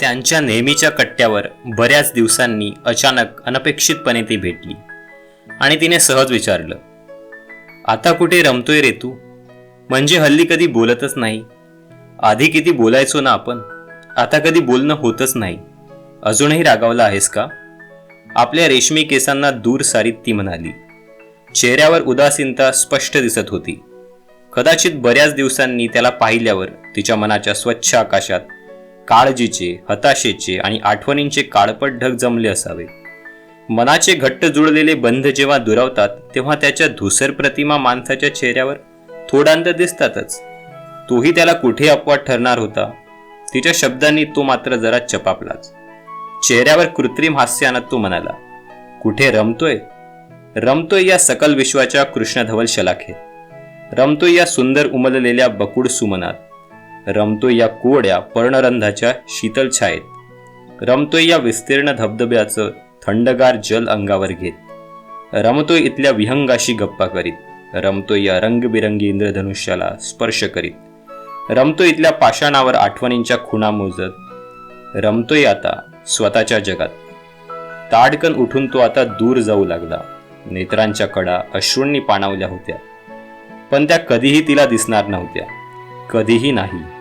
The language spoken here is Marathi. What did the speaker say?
त्यांच्या नेहमीच्या कट्ट्यावर बऱ्याच दिवसांनी अचानक अनपेक्षितपणे ती भेटली. आणि तिने सहज विचारलं आता कुठे रमतोय रे तू? म्हणजे हल्ली कधी बोलतच नाही? आधी किती बोलायचो ना आपण? आता कधी बोलणं होतच नाही. अजूनही रागावला आहेस का? आपल्या रेशमी केसांना दूर सारीत ती म्हणाली. चेहऱ्यावर उदासीनता स्पष्ट दिसत होती. कदाचित बऱ्याच दिवसांनी त्याला पाहिल्यावर तिच्या मनाच्या स्वच्छ आकाशात काळजीचे हताशेचे आणि आठवणींचे काळपट ढग जमले असावे. मनाचे घट्ट जुळलेले बंध जेव्हा दुरावतात तेव्हा त्याच्या धुसर प्रतिमा माणसाच्या चेहऱ्यावर थोडांत दिसतातच. तोही त्याला कुठे अपवाद ठरणार होता? तिच्या शब्दांनी तो मात्र जरा चपापलाच. चेहऱ्यावर कृत्रिम हास्य आणत तो म्हणाला कुठे रमतोय? रमतोय या सकल विश्वाच्या कृष्णधवल शलाखेत. रमतोय या सुंदर उमललेल्या बकुड सुमनात. रमतोय या कोड्या पर्णरंधाच्या शीतल छायेत. रमतोय या विस्तीर्ण धबधब्याचं थंडगार जल अंगावर घेत. रमतोय इथल्या विहंगाशी गप्पा करीत. रमतोय या रंगबिरंगी इंद्रधनुष्याला स्पर्श करीत. रमतोय इथल्या पाषाणावर आठवणींच्या खुणा मोजत. रमतोय आता स्वतःच्या जगात. ताडकन उठून तो आता दूर जाऊ लागला. नेत्रांच्या कडा अश्रूंनी पाणावल्या होत्या. पण त्या कधीही तिला दिसणार नव्हत्या. कधीही नाही.